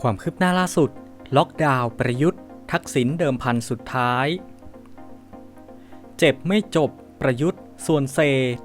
ความคืบหน้าล่าสุด ล็อกดาวน์ประยุทธ์ ทักษิณเดิมพันสุดท้าย เจ็บไม่จบประยุทธ์ ส่วนเซ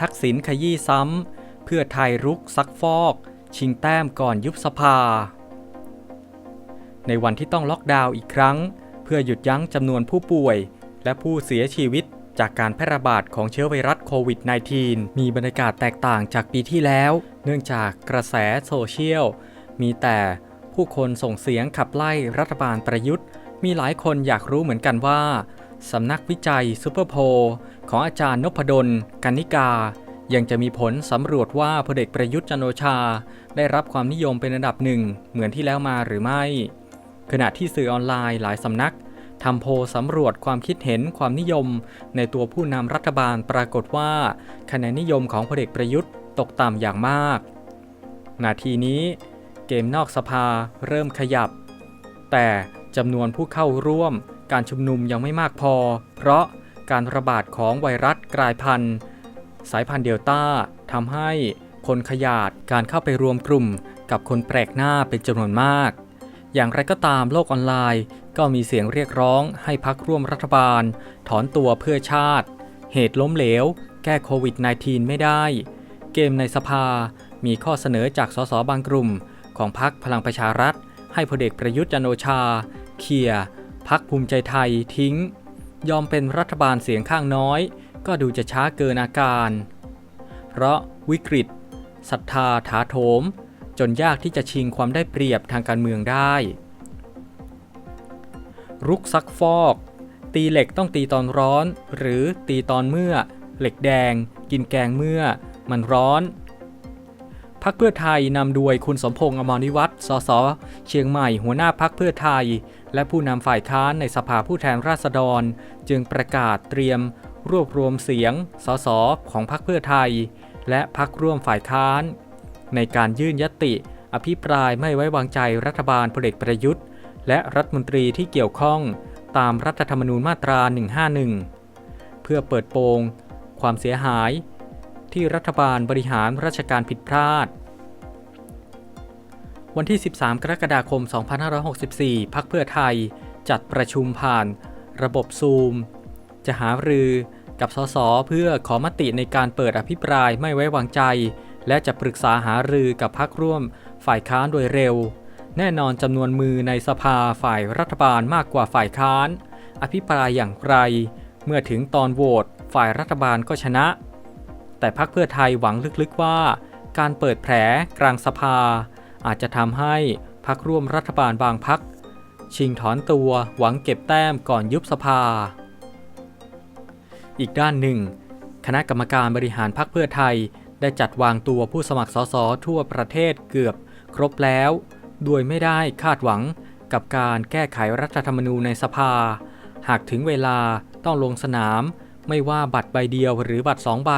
ทักษิณขยี้ซ้ำ เพื่อไทยรุกซักฟอก ชิงแต้มก่อนยุบสภา ในวันที่ต้องล็อกดาวน์อีกครั้ง เพื่อหยุดยั้งจำนวนผู้ป่วย และผู้เสียชีวิตจากการแพร่ระบาดของเชื้อไวรัสโควิด -19 มีบรรยากาศแตกต่างจากปีที่แล้ว เนื่องจากกระแสโซเชียล มีแต่ ผู้คนส่งเสียงขับไล่รัฐบาลประยุทธ์ มีหลายคนอยากรู้เหมือนกันว่าสำนักวิจัยซูเปอร์โพลของอาจารย์นพดลกันนิกา ยังจะมีผลสำรวจว่าพลเอกประยุทธ์จันโอชา ได้รับความนิยมเป็นอันดับหนึ่งเหมือนที่แล้วมาหรือไม่ ขณะที่สื่อออนไลน์หลายสำนักทำโพลสำรวจความคิดเห็นความนิยม ในตัวผู้นำรัฐบาลปรากฏว่า คะแนนนิยมของพลเอกประยุทธ์ตกต่ำอย่างมาก นาทีนี้ เกมนอกสภาเริ่มขยับ แต่จำนวนผู้เข้าร่วมการชุมนุมยังไม่มากพอ เพราะการระบาดของไวรัสกลายพันธุ์ สายพันธุ์เดลต้าทำให้คนขยาดการเข้าไปรวมกลุ่มกับคนแปลกหน้าเป็นจำนวนมาก อย่างไรก็ตามโลกออนไลน์ก็มีเสียงเรียกร้องให้พักร่วมรัฐบาล ถอนตัวเพื่อชาติ เหตุล้มเหลว แก้โควิด -19 ไม่ได้ เกมในสภามีข้อเสนอจากสสบางกลุ่ม ของพักพลังประชารัฐ ให้พลเอกประยุทธ์จันโอชา เคียพักภูมิใจไทยทิ้ง ยอมเป็นรัฐบาลเสียงข้างน้อย ก็ดูจะช้าเกินอาการ เพราะวิกฤตศรัทธาถาโถม จนยากที่จะชิงความได้เปรียบทางการเมืองได้ รุกซักฟอก ตีเหล็กต้องตีตอนร้อน หรือตีตอนเมื่อ เหล็กแดง กินแกงเมื่อ มันร้อน พักเพื่อไทยนำโดยคุณสมพงษ์อมรนิวัฒน์สส เชียงใหม่ หัวหน้าพักเพื่อไทย และผู้นำฝ่ายค้านในสภาผู้แทนราษฎร จึงประกาศเตรียม รวบรวมเสียง สส ของพักเพื่อไทย และพักร่วมฝ่ายค้าน ในการยื่นยติ อภิปรายไม่ไว้วางใจรัฐบาลพลเอกประยุทธ์ และรัฐมนตรีที่เกี่ยวข้องตามรัฐธรรมนูญมาตรา 151 เพื่อเปิดโปงความเสียหาย ที่รัฐบาลบริหารราชการผิดพลาด วันที่ 13 กรกฎาคม 2564 พักเพื่อไทยจัดประชุมผ่านระบบซูม จะหารือกับสสเพื่อขอมติในการเปิดอภิปรายไม่ไว้วางใจ และจะปรึกษาหารือกับพักร่วมฝ่ายค้านโดยเร็ว แน่นอนจำนวนมือในสภาฝ่ายรัฐบาลมากกว่าฝ่ายค้าน อภิปรายอย่างไร เมื่อถึงตอนโหวตฝ่ายรัฐบาลก็ชนะ แต่พักเพื่อไทยหวังลึกๆว่า การเปิดแผลกลางสภา อาจจะทำให้พักร่วมรัฐบาลบางพักชิงถอนตัวหวังเก็บแต้มก่อนยุบสภา อีกด้านหนึ่ง คณะกรรมการบริหารพรรคเพื่อไทย ได้จัดวางตัวผู้สมัครสสทั่วประเทศเกือบครบแล้วโดยไม่ได้คาดหวังกับการแก้ไขรัฐธรรมนูญในสภา หากถึงเวลาต้องลงสนาม ไม่ว่าบัตรใบเดียวหรือบัตรสองใบ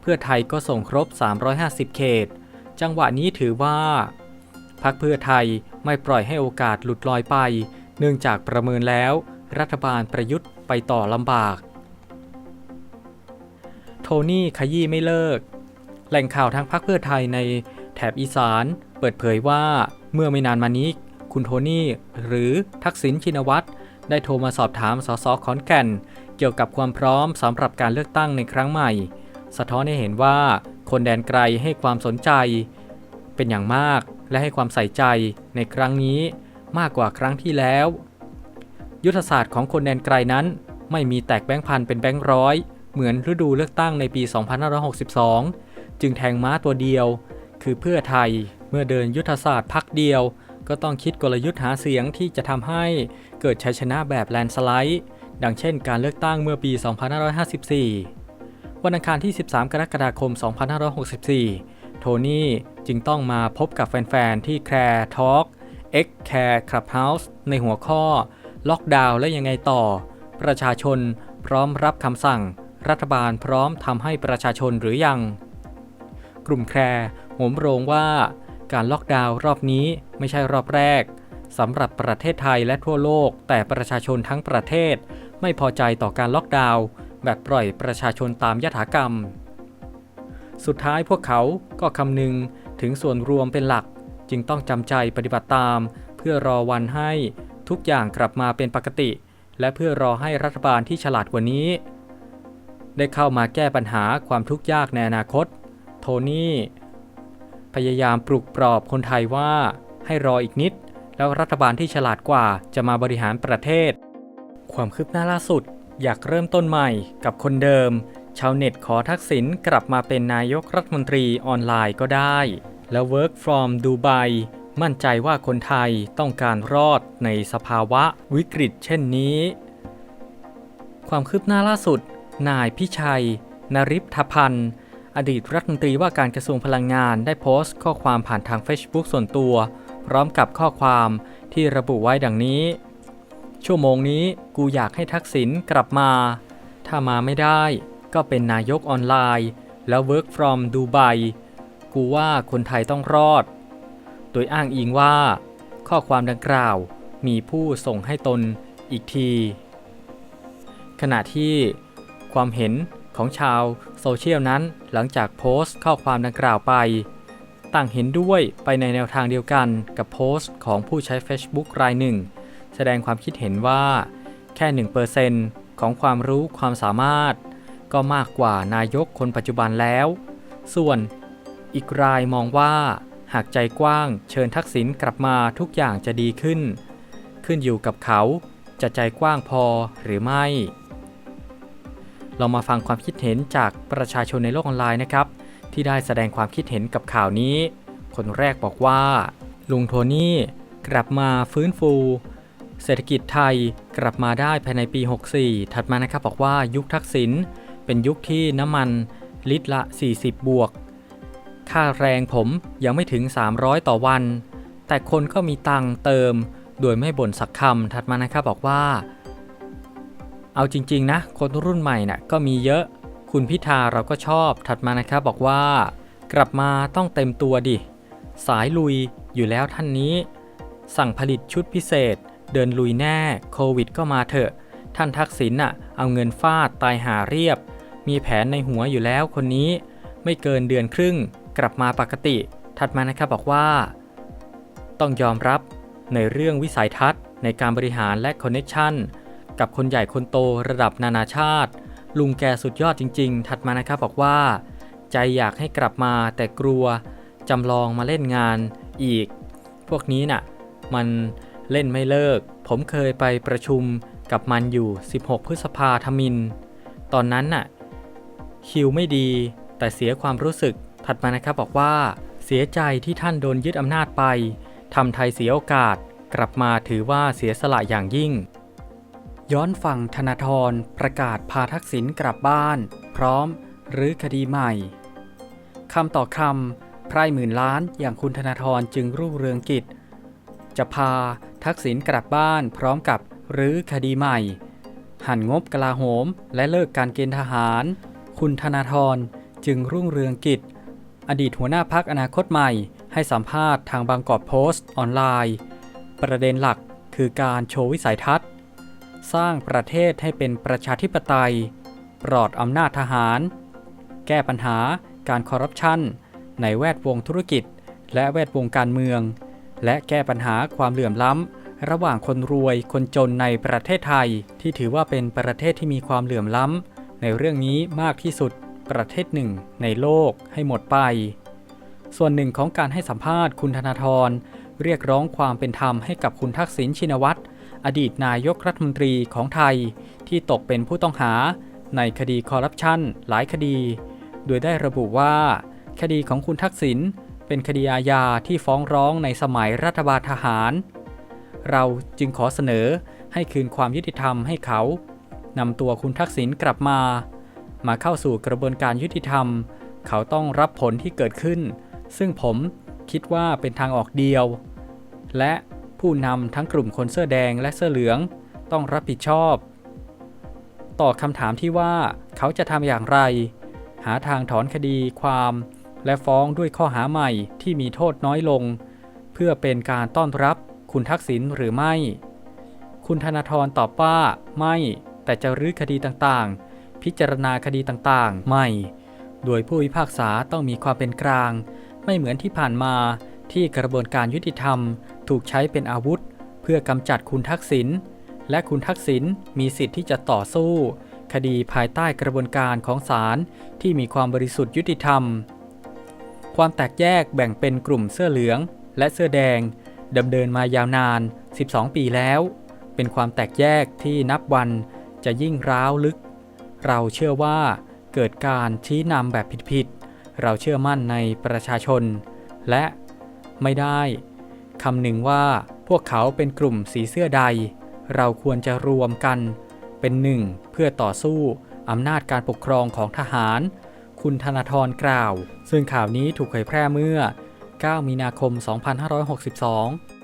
เพื่อไทยก็ส่งครบ 350 เขต จังหวะนี้ถือว่าพักเพื่อไทยไม่ปล่อยให้โอกาสหลุดลอยไป เนื่องจากประเมินแล้ว รัฐบาลประยุทธ์ไปต่อลำบาก โทนี่ขยี้ไม่เลิก แหล่งข่าวทางพรรคเพื่อไทยในแถบอีสาน เปิดเผยว่าเมื่อไม่นานมานี้ คุณโทนี่หรือทักษิณชินวัตรได้โทรมาสอบถามสสขอนแก่น เกี่ยวกับความพร้อมสำหรับการเลือกตั้งในครั้งใหม่ สะท้อนให้เห็นว่าคนแดนไกลให้ความสนใจ เป็นอย่างมากและให้ความใส่ใจในครั้งนี้มากกว่าครั้งที่แล้ว ยุทธศาสตร์ของคนแดนไกลนั้น ไม่มีแตกแบงค์พันเป็นแบงค์ร้อย เหมือนฤดูเลือกตั้งในปี 2562 จึงแทงม้าตัวเดียว คือเพื่อไทยเมื่อเดินยุทธศาสตร์พักเดียว ก็ต้องคิดกลยุทธ์หาเสียงที่จะทำให้เกิดชัยชนะแบบแลนสไลด์ ดังเช่นการเลือกตั้งเมื่อปี 2554 วันอังคารที่ 13 กรกฎาคม 2564 โทนี่จึงต้องมาพบกับแฟน ๆ ที่แคร์ทอล์ก X Care Clubhouse ในหัวข้อ ล็อกดาวน์และยังไงต่อ ประชาชนพร้อมรับคำสั่ง รัฐบาลพร้อมทำให้ประชาชนหรือยัง กลุ่มแคร์โหมโรงว่าการล็อกดาวน์รอบนี้ไม่ใช่รอบแรกสำหรับประเทศไทยและทั่วโลก แต่ประชาชนทั้งประเทศ ไม่พอใจต่อการล็อกดาวน์แบบปล่อยประชาชนตามยถากรรม สุดท้ายพวกเขาก็คำนึงถึงส่วนรวมเป็นหลัก จึงต้องจำใจปฏิบัติตามเพื่อพื่อรอวันให้ทุกอย่างกลับมาเป็นปกติ และเพื่อรอให้รัฐบาลที่ฉลาดกว่านี้ ได้เข้ามาแก้ปัญหาความทุกข์ยากในอนาคต โทนี่พยายามปลุกปลอบคนไทยว่าให้รออีกนิด แล้วรัฐบาลที่ฉลาดกว่าจะมาบริหารประเทศ ความคืบหน้าล่าสุด อยากเริ่มต้นใหม่กับคนเดิม ชาวเน็ตขอทักษิณกลับมาเป็นนายกรัฐมนตรีออนไลน์ก็ได้ แล้ว Work from Dubai มั่นใจว่าคนไทยต้องการรอดในสภาวะวิกฤตเช่นนี้ ความคืบหน้าล่าสุด นายพิชัย นริพพันธ์อดีตรัฐมนตรีว่าการกระทรวงพลังงานได้โพสต์ข้อความผ่านทาง Facebook ส่วนตัว พร้อมกับข้อความที่ระบุไว้ดังนี้ ชั่วโมงนี้กูอยากให้ทักษิณกลับมา ถ้ามาไม่ได้ก็เป็นนายกออนไลน์ แล้ว work from Dubai กูว่าคนไทยต้องรอด โดยอ้างอิงว่า ข้อความดังกล่าวมีผู้ส่งให้ตนอีกที ขณะที่ความเห็นของชาวโซเชียลนั้นหลังจากโพสต์ข้อความดังกล่าวไป ต่างเห็นด้วยไปในแนวทางเดียวกันกับโพสต์ของผู้ใช้ Facebook รายหนึ่ง แสดงความคิดเห็นว่า แค่ 1%ของความรู้ความสามารถ ก็มากกว่านายกคนปัจจุบันแล้ว ส่วนอีกรายมองว่า หากใจกว้างเชิญทักษิณกลับมาทุกอย่างจะดีขึ้น ขึ้นอยู่กับเขาจะใจกว้างพอหรือไม่เรามาฟังความคิดเห็นจากประชาชนในโลกออนไลน์นะครับ ที่ได้แสดงความคิดเห็นกับข่าวนี้ คนแรกบอกว่า ลุงโทนี่กลับมาฟื้นฟู เศรษฐกิจไทยกลับมาได้ภายในปี 64 ถัดมานะครับบอกว่ายุคทักษิณเป็นยุคที่น้ำมันลิตรละ 40 บวก ค่าแรงผมยังไม่ถึง 300 ต่อวัน แต่คนก็มีตังเติม โดยไม่บ่นสักคำถัดมานะครับบอกว่า เอาจริงๆนะ คนรุ่นใหม่น่ะก็มีเยอะ คุณพิธาเราก็ชอบถัดมานะครับบอกว่า กลับมาต้องเต็มตัวดิ สายลุยอยู่แล้วท่านนี้ สั่งผลิตชุดพิเศษ เดินลุยแน่ โควิดก็มาเถอะ ท่านทักษิณน่ะ เอาเงินฟาดตายหาเรียบ มีแผนในหัวอยู่แล้วคนนี้ ไม่เกินเดือนครึ่ง กลับมาปกติ ถัดมานะครับบอกว่า ต้องยอมรับในเรื่องวิสัยทัศน์ ในการบริหารและคอนเน c ชันกับคนใหญ่คนโตระดับนานาชาติ ลุงแกสุดยอดจริง ๆ ถัดมานะครับบอกว่า ใจอยากให้กลับมาแต่กลัวจำลองมาเล่นงานอีก พวกนี้น่ะ มัน เล่นไม่เลิก ผมเคยไปประชุมกับมันอยู่ 16 พฤษภาธมิน ตอนนั้นน่ะ คิวไม่ดี แต่เสียความรู้สึก ถัดมานะครับบอกว่า เสียใจที่ท่านโดนยึดอำนาจไป ทำไทยเสียโอกาส กลับมาถือว่าเสียสละอย่างยิ่ง ย้อนฝั่งธนาธรประกาศพาทักษิณกลับบ้าน พร้อมหรือคดีใหม่ คำต่อคำไพร่หมื่นล้านอย่างคุณธนาธรจึงรุ่งเรืองกิจ จะพาทักษิณกลับบ้านพร้อมกับรื้อคดีใหม่ หันงบกลาโหมและเลิกการเกณฑ์ทหาร คุณธนาธรจึงรุ่งเรืองกิจ อดีตหัวหน้าพักอนาคตใหม่ ให้สัมภาษณ์ทางบางกอกโพสต์ออนไลน์ ประเด็นหลักคือการโชว์วิสัยทัศน์ สร้างประเทศให้เป็นประชาธิปไตย ปลอดอำนาจทหาร แก้ปัญหาการคอร์รัปชันในแวดวงธุรกิจ และแวดวงการเมือง และแก้ปัญหาความเหลื่อมล้ำ ระหว่างคนรวยคนจนในประเทศไทย ที่ถือว่าเป็นประเทศที่มีความเหลื่อมล้ำ ในเรื่องนี้มากที่สุดประเทศหนึ่งในโลกให้หมดไป ส่วนหนึ่งของการให้สัมภาษณ์คุณธนาธรเรียกร้องความเป็นธรรมให้กับคุณทักษิณชินวัตรอดีตนายกรัฐมนตรีของไทย ที่ตกเป็นผู้ต้องหาในคดีคอร์รัปชันหลายคดี โดยได้ระบุว่า คดีของคุณทักษิณ เป็นคดีอาญาที่ฟ้องร้องในสมัยรัฐบาลทหาร เราจึงขอเสนอให้คืนความยุติธรรมให้เขานำตัวคุณทักษิณกลับมา มาเข้าสู่กระบวนการยุติธรรม เขาต้องรับผลที่เกิดขึ้น ซึ่งผมคิดว่าเป็นทางออกเดียว และผู้นำทั้งกลุ่มคนเสื้อแดงและเสื้อเหลืองต้องรับผิดชอบ ต่อคำถามที่ว่าเขาจะทำอย่างไร หาทางถอนคดีความ และฟ้องด้วยข้อหาใหม่ที่มีโทษน้อยลง เพื่อเป็นการต้อนรับคุณทักษิณหรือไม่ คุณธนาธรตอบว่าไม่ แต่จะรื้อคดีต่างๆ พิจารณาคดีต่างๆไม่ โดยผู้พิพากษาต้องมีความเป็นกลาง ไม่เหมือนที่ผ่านมาที่กระบวนการยุติธรรม ถูกใช้เป็นอาวุธ เพื่อกำจัดคุณทักษิณและคุณทักษิณมีสิทธิ์ที่จะต่อสู้ คดีภายใต้กระบวนการของศาลที่มีความบริสุทธิ์ยุติธรรม ความแตกแยกแบ่งเป็นกลุ่มเสื้อเหลืองและเสื้อแดงดำเนินมายาวนาน 12 ปีแล้ว เป็นความแตกแยกที่นับวันจะยิ่งร้าวลึก เราเชื่อว่าเกิดการชี้นำแบบผิดๆ เราเชื่อมั่นในประชาชน และไม่ได้คำหนึ่งว่าพวกเขาเป็นกลุ่มสีเสื้อใด เราควรจะรวมกันเป็นหนึ่งเพื่อต่อสู้อำนาจการปกครองของทหาร คุณธนาธรกล่าว ซึ่งข่าวนี้ถูกเผยแพร่เมื่อ 9 มีนาคม 2562